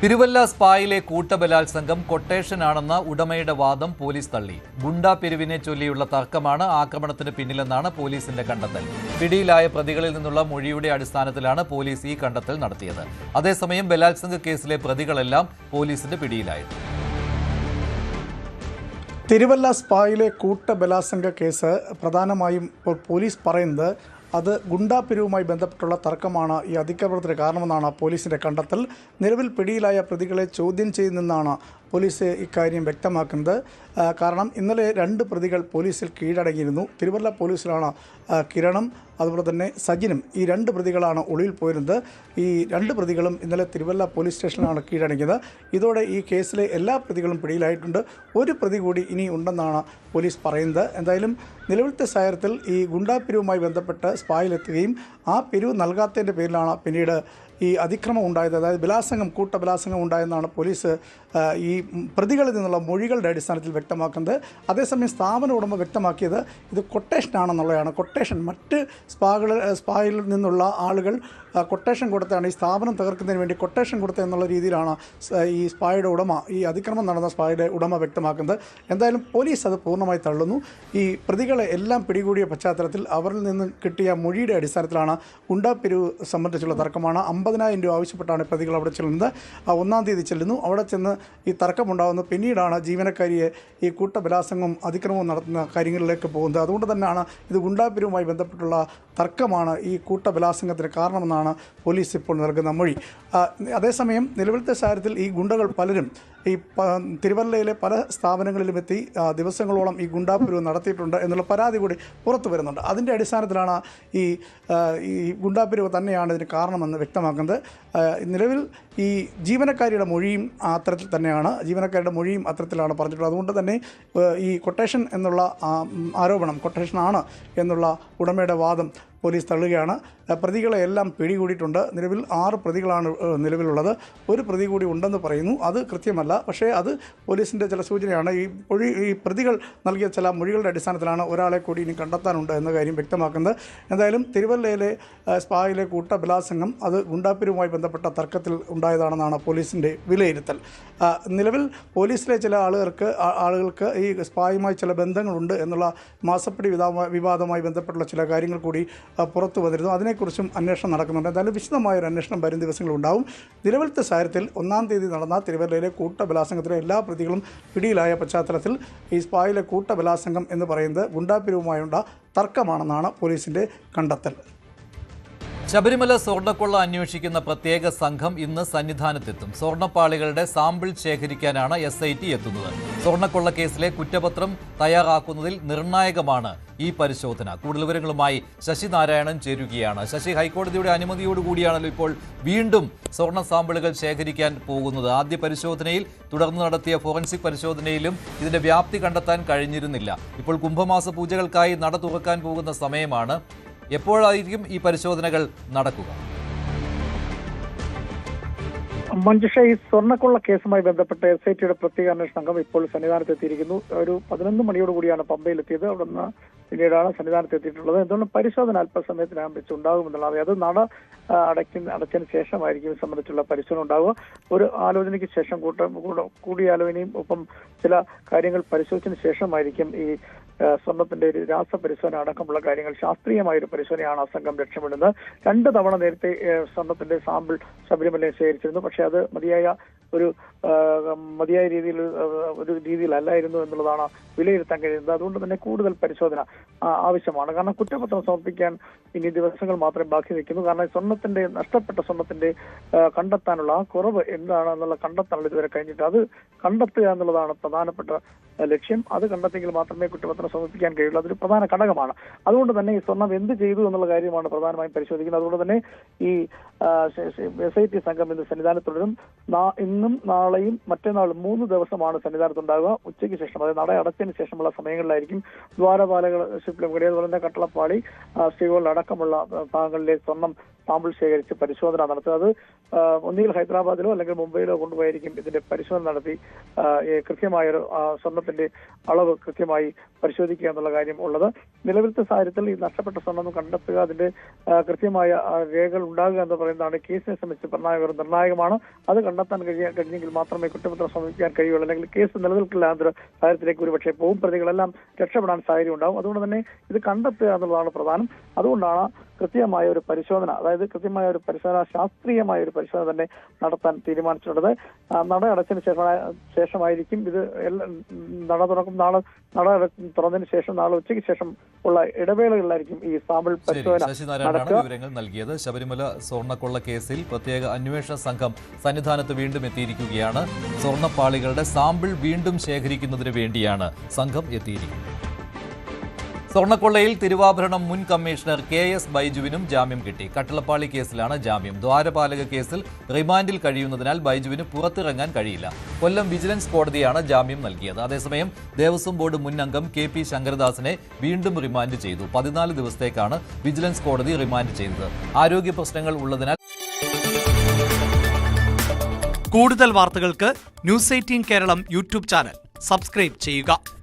തിരുവല്ല സ്പായിലെ കൂട്ടബലാത്സംഗം കൊട്ടേഷനാണെന്ന ഉടമയുടെ വാദം പോലീസ് തള്ളി. ഗുണ്ടാ പിരിവിനെ ചൊല്ലിയുള്ള തർക്കമാണ് ആക്രമണത്തിന് പിന്നിലെന്നാണ് പോലീസിന്റെ കണ്ടെത്തൽ. പിടിയിലായ പ്രതികളിൽ നിന്നുള്ള മൊഴിയുടെ അടിസ്ഥാനത്തിലാണ് പോലീസ് ഈ കണ്ടെത്തൽ നടത്തിയത്. അതേസമയം ബലാത്സംഗ കേസിലെ പ്രതികളെല്ലാം പോലീസിന്റെ പിടിയിലായിരുന്നു തിരുവല്ല സ്പായിലെ കൂട്ടബലാത്സംഗ കേസ് പ്രധാനമായും പോലീസ് പറയുന്നത് അത് ഗുണ്ടാപിരിവുമായി ബന്ധപ്പെട്ടുള്ള തർക്കമാണ് ഈ അതിക്രമത്തിന് കാരണമെന്നാണ് പോലീസിന്റെ കണ്ടെത്തൽ. നിലവിൽ പിടിയിലായ പ്രതികളെ ചോദ്യം ചെയ്യുന്നെന്നാണ് പോലീസ് ഇക്കാര്യം വ്യക്തമാക്കുന്നത്. കാരണം ഇന്നലെ രണ്ട് പ്രതികൾ പോലീസിൽ കീഴടങ്ങിയിരുന്നു. തിരുവല്ല പോലീസിലാണ് കിരണും അതുപോലെ തന്നെ സജിനും ഈ രണ്ട് പ്രതികളാണ് ഒളിവിൽ പോയിരുന്നത്. ഈ രണ്ട് പ്രതികളും ഇന്നലെ തിരുവല്ല പോലീസ് സ്റ്റേഷനിലാണ് കീഴടങ്ങിയത്. ഇതോടെ ഈ കേസിലെ എല്ലാ പ്രതികളും പിടിയിലായിട്ടുണ്ട്. ഒരു പ്രതി കൂടി ഇനി ഉണ്ടെന്നാണ് പോലീസ് പറയുന്നത്. എന്തായാലും നിലവിലത്തെ സാഹചര്യത്തിൽ ഈ ഗുണ്ടാപിരിവുമായി ബന്ധപ്പെട്ട് സ്പായിലെത്തുകയും ആ പിരിവ് നൽകാത്തതിന്റെ പേരിലാണ് പിന്നീട് ഈ അതിക്രമം ഉണ്ടായത് അതായത് ബലാസംഗം കൂട്ടബലാസംഗം ഉണ്ടായെന്നാണ് പോലീസ് ഈ പ്രതികളിൽ നിന്നുള്ള മൊഴികളുടെ അടിസ്ഥാനത്തിൽ വ്യക്തമാക്കുന്നത്. അതേസമയം സ്ഥാപന ഉടമ വ്യക്തമാക്കിയത് ഇത് കൊട്ടേഷനാണെന്നുള്ളതാണ്. കൊട്ടേഷൻ മറ്റ് സ്പാകൾ സ്പായിൽ നിന്നുള്ള ആളുകൾ കൊട്ടേഷൻ കൊടുത്താണ്. ഈ സ്ഥാപനം തകർക്കുന്നതിന് വേണ്ടി കൊട്ടേഷൻ കൊടുത്ത എന്നുള്ള രീതിയിലാണ് ഈ സ്പായുടെ ഉടമ ഈ അതിക്രമം നടന്ന സ്പായുടെ ഉടമ വ്യക്തമാക്കുന്നത്. എന്തായാലും പോലീസ് അത് പൂർണമായി തള്ളുന്നു. ഈ പ്രതികളെ എല്ലാം പിടികൂടിയ പശ്ചാത്തലത്തിൽ അവരിൽ നിന്ന് കിട്ടിയ മൊഴിയുടെ അടിസ്ഥാനത്തിലാണ് ഗുണ്ടാപ്പിരിവ് സംബന്ധിച്ചുള്ള തർക്കമാണ്. അമ്പതിനായിരം രൂപ ആവശ്യപ്പെട്ടാണ് പ്രതികൾ അവിടെ ചെല്ലുന്നത്. ഒന്നാം തീയതി ചെല്ലുന്നു. അവിടെ ചെന്ന് ഈ തർക്കമുണ്ടാകുന്നു പിന്നീടാണ് ജീവനക്കാരിയെ ഈ കൂട്ടബലാസംഗവും അതിക്രമവും നടത്തുന്ന കാര്യങ്ങളിലേക്ക് പോകുന്നത്. അതുകൊണ്ട് തന്നെയാണ് ഇത് ഗുണ്ടാപ്പിരിവുമായി ബന്ധപ്പെട്ടുള്ള തർക്കമാണ് ഈ കൂട്ടബലാസംഗത്തിന് കാരണമെന്നാണ് പോലീസ് ഇപ്പോൾ നൽകുന്ന മൊഴി. അതേസമയം നിലവിലത്തെ സാഹചര്യത്തിൽ ഈ ഗുണ്ടകൾ പലരും ഈ തിരുവല്ലയിലെ പല സ്ഥാപനങ്ങളിലും എത്തി ദിവസങ്ങളോളം ഈ ഗുണ്ടാപുരവ് നടത്തിയിട്ടുണ്ട് എന്നുള്ള പരാതി കൂടി പുറത്തു വരുന്നുണ്ട്. അതിന്റെ അടിസ്ഥാനത്തിലാണ് ഈ ഈ ഗുണ്ടാപ്പിരിവ് തന്നെയാണ് ഇതിന് കാരണമെന്ന് വ്യക്തമാക്കുന്നത്. നിലവിൽ ഈ ജീവനക്കാരിയുടെ മൊഴിയും അത്തരത്തിൽ തന്നെയാണ്. ജീവനക്കാരുടെ മൊഴിയും അത്തരത്തിലാണ് പറഞ്ഞിട്ടുള്ളത്. അതുകൊണ്ട് തന്നെ ഈ കൊട്ടേഷൻ എന്നുള്ള ആരോപണം കൊട്ടേഷനാണ് എന്നുള്ള ഉടമയുടെ വാദം പോലീസ് തള്ളുകയാണ്. പ്രതികളെ എല്ലാം പിടികൂടിയിട്ടുണ്ട്. നിലവിൽ ആറ് പ്രതികളാണ് നിലവിലുള്ളത്. ഒരു പ്രതി കൂടി ഉണ്ടെന്ന് പറയുന്നു. അത് കൃത്യമല്ല. പക്ഷേ അത് പോലീസിന്റെ ചില സൂചനയാണ്. ഈ മൊഴി ഈ പ്രതികൾ നൽകിയ ചില മൊഴികളുടെ അടിസ്ഥാനത്തിലാണ് ഒരാളെ കൂടി ഇനി കണ്ടെത്താനുണ്ട് എന്ന കാര്യം വ്യക്തമാക്കുന്നത്. എന്തായാലും തിരുവല്ലയിലെ സ്പായിലെ കൂട്ട ബലാത്സംഗം അത് ഗുണ്ടാപ്പിരുമായി ബന്ധപ്പെട്ട തർക്കത്തിൽ ഉണ്ടായതാണെന്നാണ് പോലീസിന്റെ വിലയിരുത്തൽ. നിലവിൽ പോലീസിലെ ചില ആളുകൾക്ക് ആളുകൾക്ക് ഈ സ്പായുമായി ചില ബന്ധങ്ങളുണ്ട് എന്നുള്ള മാസപ്പടി വിവാദമായി ബന്ധപ്പെട്ടുള്ള ചില കാര്യങ്ങൾ കൂടി പുറത്തു വന്നിരുന്നു. അതിനെക്കുറിച്ചും അന്വേഷണം നടക്കുന്നുണ്ട്. എന്തായാലും വിശദമായൊരു അന്വേഷണം വരും ദിവസങ്ങളുണ്ടാവും. നിലവിലത്തെ സാഹചര്യത്തിൽ ഒന്നാം തീയതി നടന്ന തിരുവല്ലയിലെ കൂട്ടബലാസംഗത്തിലെ എല്ലാ പ്രതികളും പിടിയിലായ പശ്ചാത്തലത്തിൽ ഈ സ്പായിലെ കൂട്ടബലാസംഗം എന്ന് പറയുന്നത് ഗുണ്ടാപിരിവുമായുള്ള തർക്കമാണെന്നാണ് പോലീസിന്റെ കണ്ടെത്തൽ. ശബരിമല സ്വർണക്കൊള്ള അന്വേഷിക്കുന്ന പ്രത്യേക സംഘം ഇന്ന് സന്നിധാനത്തെത്തും. സ്വർണപ്പാളികളുടെ സാമ്പിൾ ശേഖരിക്കാനാണ് എസ് ഐ ടി എത്തുന്നത്. സ്വർണക്കൊള്ള കേസിലെ കുറ്റപത്രം തയ്യാറാക്കുന്നതിൽ നിർണായകമാണ് ഈ പരിശോധന. കൂടുതൽ വിവരങ്ങളുമായി ശശി നാരായണൻ ചേരുകയാണ്. ശശി ഹൈക്കോടതിയുടെ അനുമതിയോടുകൂടിയാണല്ലോ ഇപ്പോൾ വീണ്ടും സ്വർണ സാമ്പിളുകൾ ശേഖരിക്കാൻ പോകുന്നത്. ആദ്യ പരിശോധനയിൽ തുടർന്ന് നടത്തിയ ഫോറൻസിക് പരിശോധനയിലും ഇതിന്റെ വ്യാപ്തി കണ്ടെത്താൻ കഴിഞ്ഞിരുന്നില്ല. ഇപ്പോൾ കുംഭമാസ പൂജകൾക്കായി നട തുറക്കാൻ പോകുന്ന സമയമാണ് എപ്പോഴായിരിക്കും ഈ പരിശോധനകൾ നടക്കുക? മഞ്ജുഷ ഈ സ്വർണക്കൊള്ള കേസുമായി ബന്ധപ്പെട്ട് എസ് ഐ ടിയുടെ പ്രത്യേക അന്വേഷണ സംഘം ഇപ്പോൾ സന്നിധാനത്ത് എത്തിയിരിക്കുന്നു ഒരു പതിനൊന്ന് മണിയോട് കൂടിയാണ് എത്തിയത് അവിടുന്ന് പിന്നീടാണ് സന്നിധാനത്ത് എത്തിയിട്ടുള്ളത് എന്തുകൊണ്ട് പരിശോധന അല്പസമയത്തിനകം വെച്ച് ഉണ്ടാകുമെന്നുള്ളത് അത് നട അടയ്ക്ക അടച്ചതിന് ശേഷമായിരിക്കും ഇത് സംബന്ധിച്ചുള്ള പരിശോധന ഉണ്ടാവുക. ഒരു ആലോചനയ്ക്ക് ശേഷം കൂട്ട കൂടിയാലോചനയും ഒപ്പം ചില കാര്യങ്ങൾ പരിശോധിച്ചതിന് ശേഷമായിരിക്കും ഈ സ്വർണത്തിന്റെ ഒരു രാസപരിശോധന അടക്കമുള്ള കാര്യങ്ങൾ ശാസ്ത്രീയമായ ഒരു പരിശോധനയാണ് ആ സംഘം ലക്ഷ്യമിടുന്നത്. രണ്ട് തവണ നേരത്തെ സ്വർണത്തിന്റെ സാമ്പിൾ ശബരിമലയിൽ ശേഖരിച്ചിരുന്നു. പക്ഷെ അത് മതിയായ ഒരു മതിയായ രീതിയിൽ ഒരു രീതിയിലല്ലായിരുന്നു എന്നുള്ളതാണ് വിലയിരുത്താൻ കഴിയുന്നത്. അതുകൊണ്ട് തന്നെ കൂടുതൽ പരിശോധന ആവശ്യമാണ്. കാരണം കുറ്റപത്രം സമർപ്പിക്കാൻ ഇനി ദിവസങ്ങൾ മാത്രമേ ബാക്കി നിൽക്കുന്നു. കാരണം സ്വർണത്തിന്റെ നഷ്ടപ്പെട്ട സ്വർണത്തിന്റെ കണ്ടെത്താനുള്ള ആ കുറവ് എന്താണെന്നുള്ള കണ്ടെത്താനുള്ള ഇതുവരെ കഴിഞ്ഞിട്ട്. അത് കണ്ടെത്തുക എന്നുള്ളതാണ് പ്രധാനപ്പെട്ട ലക്ഷ്യം അത് കണ്ടെത്തിയെങ്കിൽ മാത്രമേ കുറ്റപത്രം സമർപ്പിക്കാൻ കഴിയുള്ളൂ. അതൊരു പ്രധാന ഘടകമാണ്. അതുകൊണ്ട് തന്നെ ഈ സ്വർണം എന്ത് ചെയ്തു എന്നുള്ള കാര്യമാണ് പ്രധാനമായും പരിശോധിക്കുന്നത്. അതുകൊണ്ട് തന്നെ ഈ എസ് ഐ ടി സംഘം ഇന്ന് സന്നിധാനത്ത് തുടരും നാ- ഇന്നും നാളെയും മറ്റന്നാളും മൂന്ന് ദിവസമാണ് സന്നിധാനത്തുണ്ടാകുക ഉച്ചയ്ക്ക് ശേഷം അതായത് നട അടച്ചതിന് ശേഷമുള്ള സമയങ്ങളിലായിരിക്കും ദ്വാരപാലകൾ ശില്പം അതുപോലെ തന്നെ കട്ടളപ്പാളി സ്ത്രീകളിലടക്കമുള്ള ഭാഗങ്ങളിലെ സ്വർണം സാമ്പിൾ ശേഖരിച്ച് പരിശോധന നടത്തുക അത് ഒന്നുകിൽ ഹൈദരാബാദിലോ അല്ലെങ്കിൽ മുംബൈയിലോ കൊണ്ടുപോയിരിക്കും. ഇതിന്റെ പരിശോധന നടത്തി കൃത്യമായൊരു സ്വർണത്തിന്റെ അളവ് കൃത്യമായി പരിശോധിക്കുക എന്നുള്ള കാര്യം ഉള്ളത്. നിലവിലത്തെ സാഹചര്യത്തിൽ ഈ നഷ്ടപ്പെട്ട സ്വർണം കണ്ടെത്തുക അതിന്റെ കൃത്യമായ രേഖകൾ ഉണ്ടാകുക എന്ന് പറയുന്നതാണ് കേസിനെ സംബന്ധിച്ച് നിർണായക നിർണായകമാണ്. അത് കണ്ടെത്താൻ കഴിയാൻ കഴിഞ്ഞെങ്കിൽ മാത്രമേ കുറ്റപത്രം സമർപ്പിക്കാൻ കഴിയുള്ളൂ. അല്ലെങ്കിൽ കേസ് നിലനിൽക്കില്ല എന്നൊരു സാഹചര്യത്തിലേക്ക് ഒരുപക്ഷെ പോകും. പ്രതികളെല്ലാം രക്ഷപ്പെടാൻ സാഹചര്യം ഉണ്ടാവും അതുകൊണ്ട് തന്നെ ഇത് കണ്ടെത്തുക എന്നുള്ളതാണ് പ്രധാനം. അതുകൊണ്ടാണ് കൃത്യമായ ഒരു പരിശോധന അതായത് കൃത്യമായ ഒരു പരിശോധന ശാസ്ത്രീയമായ ഒരു പരിശോധന തന്നെ നടത്താൻ തീരുമാനിച്ചിട്ടുള്ളത് നട അടച്ചതിന് ശേഷം ശേഷമായിരിക്കും ഇത് നട തുറക്കും നാളെ നട തുറന്നതിന് ശേഷം നാളെ ഉച്ചയ്ക്ക് ശേഷം ഉള്ള ഇടവേളകളിലായിരിക്കും ഈ സാമ്പിൾ പരിശോധന വിവരങ്ങൾ നൽകിയത്. ശബരിമല സ്വർണക്കൊള്ള കേസിൽ പ്രത്യേക അന്വേഷണ സംഘം സന്നിധാനത്ത് വീണ്ടും എത്തിയിരിക്കുകയാണ്. സ്വർണപ്പാളികളുടെ സാമ്പിൾ വീണ്ടും ശേഖരിക്കുന്നതിന് വേണ്ടിയാണ് സംഘം എത്തിയിരിക്കുന്നത്. സ്വർണക്കൊള്ളയിൽ തിരുവാഭരണം മുൻ കമ്മീഷണർ കെ എസ് ബൈജുവിനും ജാമ്യം കിട്ടി. കട്ടിളപ്പാളി കേസിലാണ് ജാമ്യം. ദ്വാരപാലക കേസിൽ റിമാൻഡിൽ കഴിയുന്നതിനാൽ ബൈജുവിന് പുറത്തിറങ്ങാൻ കഴിയില്ല. കൊല്ലം വിജിലൻസ് കോടതിയാണ് ജാമ്യം നൽകിയത്. അതേസമയം ദേവസ്വം ബോർഡ് മുൻ അംഗം കെ പി ശങ്കരദാസിനെ വീണ്ടും റിമാൻഡ് ചെയ്തു. പതിനാല് ദിവസത്തേക്കാണ് വിജിലൻസ് കോടതി റിമാൻഡ് ചെയ്തത്. ആരോഗ്യ പ്രശ്നങ്ങൾ ഉള്ളതിനാൽ കൂടുതൽ വാർത്തകൾക്ക് News eighteen Keralam YouTube channel. Subscribe ചെയ്യുക.